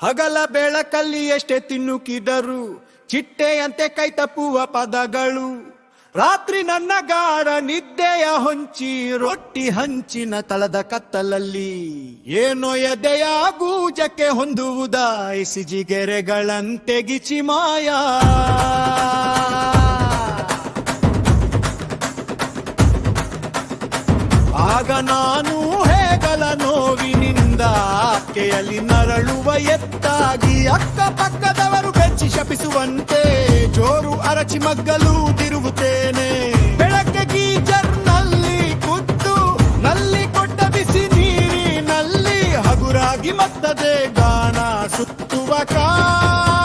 ಹಗಲ ಬೆಳಕಲ್ಲಿ ಎಷ್ಟೇ ತಿನ್ನುಕಿದರು ಚಿಟ್ಟೆಯಂತೆ ಕೈ ತಪ್ಪುವ ಪದಗಳು. ರಾತ್ರಿ ನನ್ನ ಗಾಢ ನಿದ್ದೆಯ ಹೊಂಚಿ ರೊಟ್ಟಿ ಹಂಚಿನ ತಳದ ಕತ್ತಲಲ್ಲಿ ಏನೋ ಎದೆಯ ಗೂಜಕ್ಕೆ ಹೊಂದುವುದ ಇಸಿಜಿಗೆರೆಗಳಂತೆ ಗಿಚಿ ಮಾಯಾ. ಆಗ ನಾನು ಹೇಗಲ ನೋವಿನಿಂದ ಆಕೆಯಲ್ಲಿ ನರಳುವ ಎತ್ತಾಗಿ ಅಕ್ಕ ಪಕ್ಕದವರು ಬೆಚ್ಚಿ ಶಪಿಸುವಂತೆ ಜೋರು ಅರಚಿ ಮಗ್ಗಲು ತಿರುಗುತ್ತೇನೆ ಬೆಳಗ್ಗೆ ಗೀಜರ್ನಲ್ಲಿ ಕೂತು ನಲ್ಲಿ ಕೊಟ್ಟ ಬಿಸಿ ನೀರಿನಲ್ಲಿ ಹಗುರಾಗಿ ಮತ್ತದೆ ಗಾನ ಸುತ್ತುವ ಕಾಯಕ್ಕೆ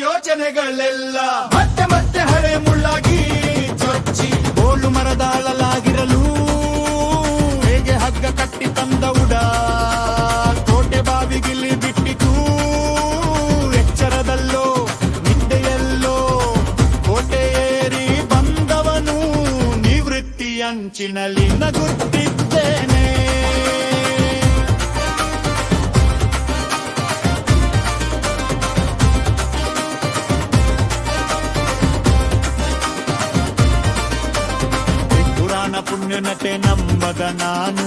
ಯೋಚನೆಗಳೆಲ್ಲ ಮತ್ತೆ ಮತ್ತೆ ಹಳೆ ಮುಳ್ಳಾಗಿ ಚೊಚ್ಚಿ ಹೋಲು ಮರದಾಳಲಾಗಿರಲು ಹೇಗೆ ಹಗ್ಗ ಕಟ್ಟಿ ತಂದ ಉಡ, ಕೋಟೆ ಬಾವಿಗಿಲ್ಲಿ ಬಿಟ್ಟಿತು. ಎಚ್ಚರದಲ್ಲೋ, ನಿದ್ದೆಯಲ್ಲೋ, ಕೋಟೆ ಏರಿ ಬಂದವನು. ನಿವೃತ್ತಿ ಅಂಚಿನಲ್ಲಿ ನಗುತ್ತಿದ್ದೇನೆ. ಪುರಾಣ ನಟೆ ನಂಬದ ನಾನು.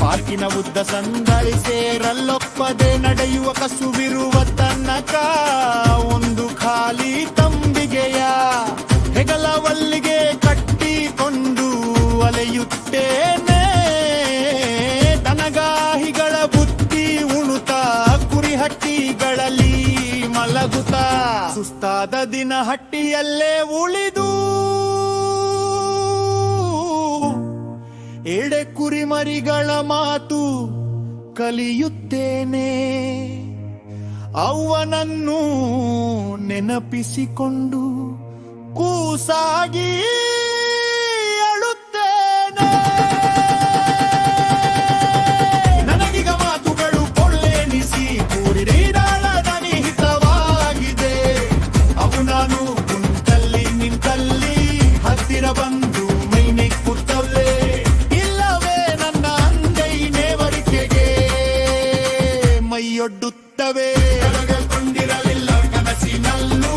ಪಾರ್ಕಿನ ಉದ್ದ ಸಂದಳಿ ಸೇರಲ್ಲೊಪ್ಪದೆ ನಡೆಯುವ ಕಸುವಿರುವ ತನಕ. ಒಂದು ಖಾಲಿ ತಂಬಿಗೆಯ ಹೆಗಲವಲ್ಲಿಗೆ ಕಟ್ಟಿಕೊಂಡು ಅಲೆಯುತ್ತೇನೆ. ದನಗಾಹಿಗಳ ಬುತ್ತಿ ಉಣುತ ಕುರಿಹಟ್ಟಿಗಳಲ್ಲಿ ಮಲಗುತ್ತ. ಸುಸ್ತಾದ ದಿನ ಹಟ್ಟಿಯಲ್ಲೇ ಉಳಿದು ಎಡೆ ಕುರಿಮರಿಗಳ ಮಾತು ಕಲಿಯುತ್ತೇನೆ. ಅವನನ್ನು ನೆನಪಿಸಿಕೊಂಡು ಕೂಸಾಗಿ ಬಿಟ್ಟವೇ ಕರಗಕೊಂಡಿರಲಿಲ್ಲ ಕನಸಿನಲ್ಲೂ